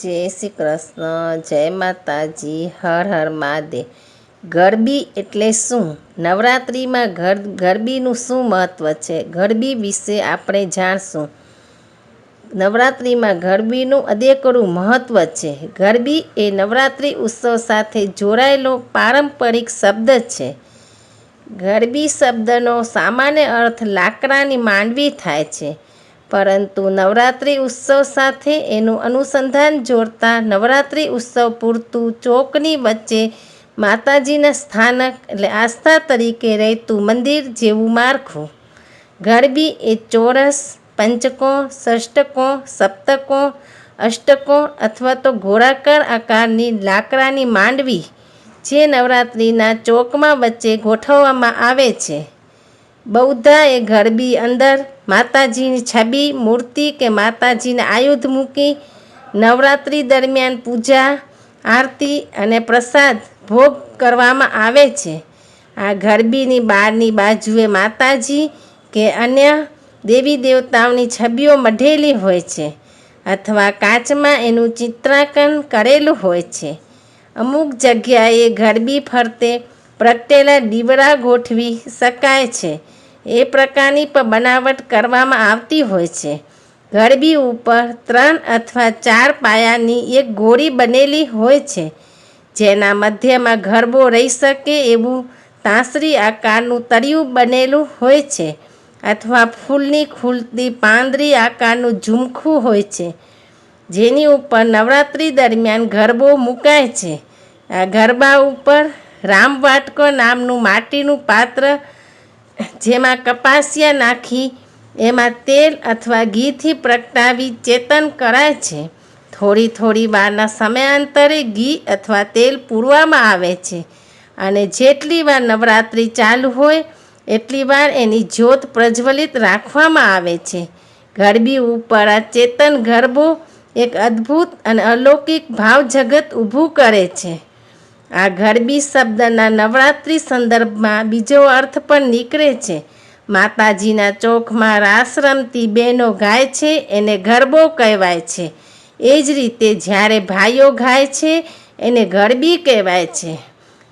જય શ્રી કૃષ્ણ, જય માતાજી, હર હર મહાદેવ. ગરબી એટલે શું? નવરાત્રિમાં ગર ગરબીનું શું મહત્ત્વ છે? ગરબી વિશે આપણે જાણશું. નવરાત્રિમાં ગરબીનું અદેકરું મહત્ત્વ છે. ગરબી એ નવરાત્રિ ઉત્સવ સાથે જોડાયેલો પારંપરિક શબ્દ છે. ગરબી શબ્દનો સામાન્ય અર્થ લાકડાની માંડવી થાય છે. પરંતુ નવરાત્રિ ઉત્સવ સાથે એનું અનુસંધાન જોડતા નવરાત્રિ ઉત્સવ પૂરતું ચોકની વચ્ચે માતાજીના સ્થાનક એટલે આસ્થા તરીકે રહેતું મંદિર જેવું માળખું. ગરબી એ ચોરસ પંચકોણ ષષ્ટકોણ સપ્તકોણ અષ્ટકોણ અથવા તો ગોળાકાર આકારની લાકડાની માંડવી જે નવરાત્રિના ચોકમાં વચ્ચે ગોઠવવામાં આવે છે. બૌદ્ધા એ ગરબી અંદર માતાજીની છબી, મૂર્તિ કે માતાજીના આયુધ મૂકી નવરાત્રિ દરમિયાન પૂજા, આરતી અને પ્રસાદ ભોગ કરવામાં આવે છે. આ ગરબીની બહારની બાજુએ માતાજી કે અન્ય દેવી દેવતાઓની છબીઓ મઢેલી હોય છે અથવા કાચમાં એનું ચિત્રાંકન કરેલું હોય છે. અમુક જગ્યાએ ગરબી ફરતે પ્રગટેલા દીવડા ગોઠવી શકાય છે. એ પ્રકારની પણ બનાવટ કરવામાં આવતી હોય છે. ગરબી ઉપર ત્રણ અથવા ચાર પાયાની એક ગોળી બનેલી હોય છે, જેના મધ્યમાં ગરબો રહી શકે એવું તાંસરી આકારનું તળિયું બનેલું હોય છે, અથવા ફૂલની ખુલતી પાંદરી આકારનું ઝુમખું હોય છે, જેની ઉપર નવરાત્રિ દરમિયાન ગરબો મુકાય છે. આ ગરબા ઉપર રામવાટકો નામનું માટીનું પાત્ર જેમાં કપાસિયા નાખી, એમાં તેલ અથવા ઘીથી પ્રગટાવી ચેતન કરાય છે. થોડી થોડી વારના સમયાંતરે ઘી અથવા તેલ પૂરવામાં આવે છે અને જેટલી વાર નવરાત્રિ ચાલુ હોય, એટલી વાર એની જ્યોત પ્રજ્વલિત રાખવામાં આવે છે. ગરબી ઉપર આ ચેતન ગરબો એક અદ્ભુત અને અલૌકિક ભાવ જગત ઊભું કરે છે. આ ગરબી શબ્દના નવરાત્રિ સંદર્ભમાં બીજો અર્થ પણ નીકળે છે. માતાજીના ચોકમાં રાસ રમતી બહેનો ગાય છે એને ગરબો કહેવાય છે. એ જ રીતે જ્યારે ભાઈઓ ગાય છે એને ગરબી કહેવાય છે.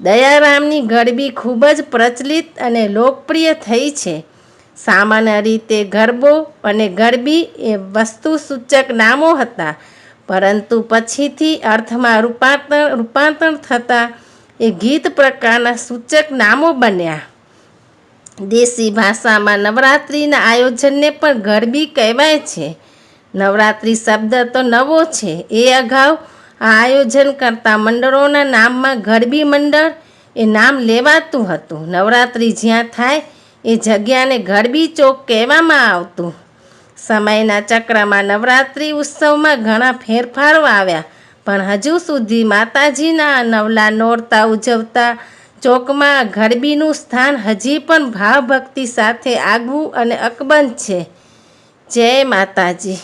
દયારામની ગરબી ખૂબ જ પ્રચલિત અને લોકપ્રિય થઈ છે. સામાન્ય રીતે ગરબો અને ગરબી એ વસ્તુ સૂચક નામો હતા. પરંતુ પછીથી અર્થમાં રૂપાંતર રૂપાંતર થતાં એ ગીત પ્રકારના સૂચક નામો બન્યા. દેશી ભાષામાં નવરાત્રિના આયોજનને પણ ગરબી કહેવાય છે. નવરાત્રિ શબ્દ તો નવો છે. એ અગાઉ આ આયોજન કરતા મંડળોના નામમાં ગરબી મંડળ એ નામ લેવાતું હતું. નવરાત્રિ જ્યાં થાય એ જગ્યાને ગરબી ચોક કહેવામાં આવતું. સમયના ચક્રમાં નવરાત્રિ ઉત્સવમાં ઘણા ફેરફારો આવ્યા, પણ હજુ સુધી માતાજીના નવલા નોરતા ઉજવતા ચોકમાં ગરબીનું સ્થાન હજી પણ ભાવભક્તિ સાથે આગવું અને અકબંધ છે. જય માતાજી.